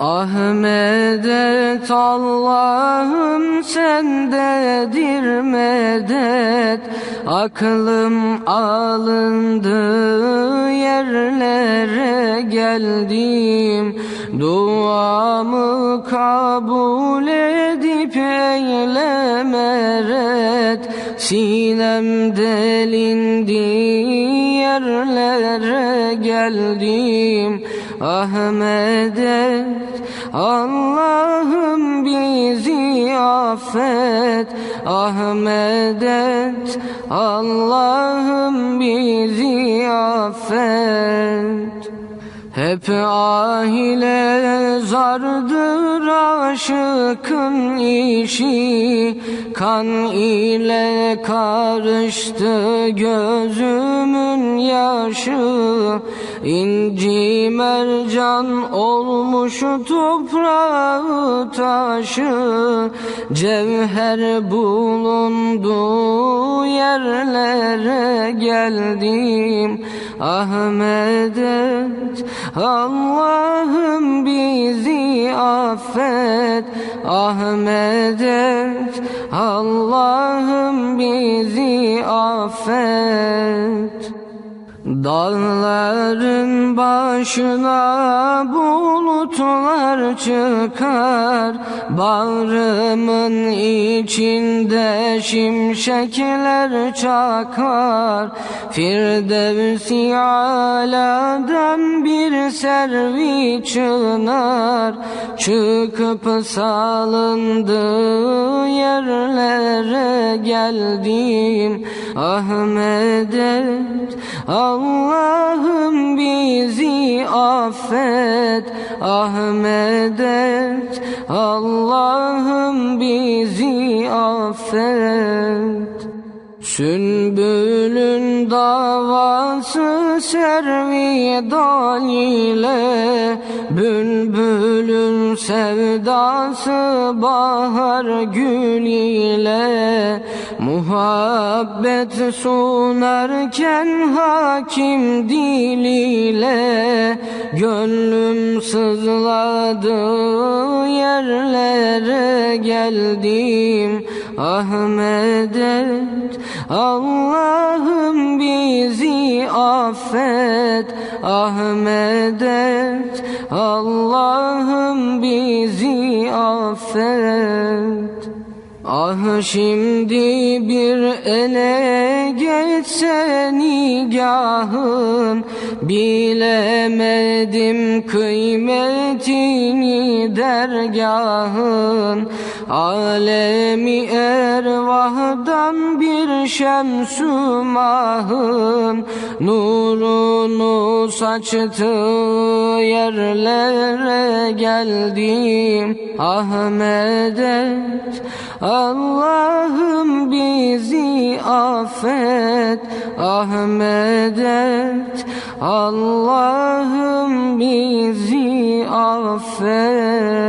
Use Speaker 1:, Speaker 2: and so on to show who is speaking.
Speaker 1: Ahmedet Allah'ım sendedir medet. Aklım alındı yerlere geldim. Duamı kabul edip eyle meret Sinem delindi yerlere geldim. Ahmedet Allah'ım bizi affet. Ahmedet Allah'ım bizi affet hep ahile zardır aşıkın işi. Kan ile karıştı gözümün yaşı. İnci mercan olmuş toprağı taşı. Cevher bulundu yerlere geldim. Ahmedet Allah'ım bizi affet. Ahmedet Allah'ım bizi affet Dağların başına bulutlar çıkar. Bağrımın içinde şimşekler çakar. Firdevsi aladan bir servi çınar. Çıkıp salındı yerlere geldim. Ahmedet Allah'ım bizi affet Ahmedet. Allah'ım bizi affet. Sünbülün davası servidal ile Bülbülün sevdası bahar gül ile Muhabbet sunarken hakim diliyle Gönlüm sızladı yerlere geldim. Ahmedet Allah'ım bizi affet. Ahmedet Allah'ım bizi affet Ah şimdi bir ele geçse nigahın Bilemedim kıymetini dergahın Alemi ervahdan bir şemsü mahın Nurunu saçtı yerlere geldim. Ahmedet Allah'ım bizi affet. Ahmedet Allah'ım bizi affet